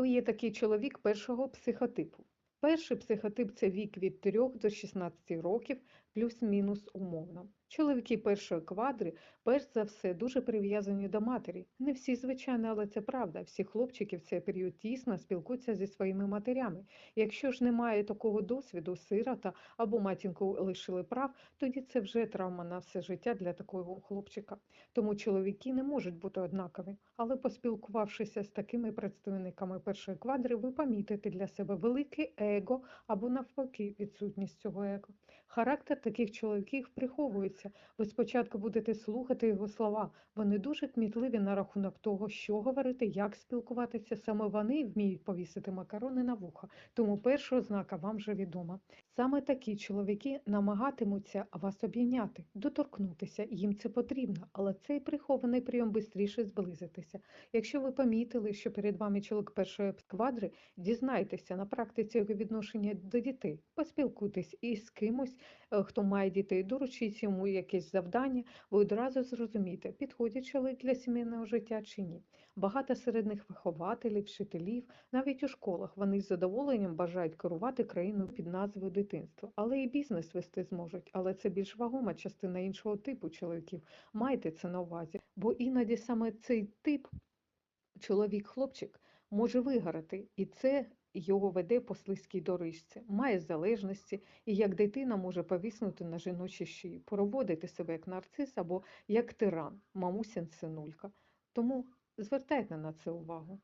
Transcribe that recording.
Хто є такий чоловік першого психотипу? Перший психотип це вік від 3 до 16 років, плюс-мінус умовно. Чоловіки першої квадри, перш за все, дуже прив'язані до матері. Не всі, звичайно, але це правда. Всі хлопчики в цей період тісно спілкуються зі своїми матерями. Якщо ж немає такого досвіду, сирота або матінку лишили прав, тоді це вже травма на все життя для такого хлопчика. Тому чоловіки не можуть бути однакові. Але поспілкувавшися з такими представниками першої квадри, ви помітите для себе велике его або навпаки відсутність цього его. Характер таких чоловіків приховується. Ви спочатку будете слухати його слова. Вони дуже кмітливі на рахунок того, що говорити, як спілкуватися. Саме вони вміють повісити макарони на вуха. Тому перша ознака вам вже відома. Саме такі чоловіки намагатимуться вас обійняти, доторкнутися. Їм це потрібно, але цей прихований прийом швидше зблизитися. Якщо ви помітили, що перед вами чоловік першої квадри, дізнайтеся на практиці його відношення до дітей. Поспілкуйтесь із кимось, е, хто має дітей, доручіть йому якесь завдання, ви одразу зрозумієте, підходить чоловік для сімейного життя чи ні. Багато серед них вихователів, вчителів, навіть у школах вони з задоволенням бажають керувати країною під назвою дитинство. Але і бізнес вести зможуть, але це більш вагома частина іншого типу чоловіків. Майте це на увазі, бо іноді саме цей тип чоловік-хлопчик може вигорати, і це його веде по слизькій доріжці, має залежності і як дитина може повіснути на жіночій шиї, проводити себе як нарцис або як тиран, мамусін синулька. Тому звертайте на це увагу.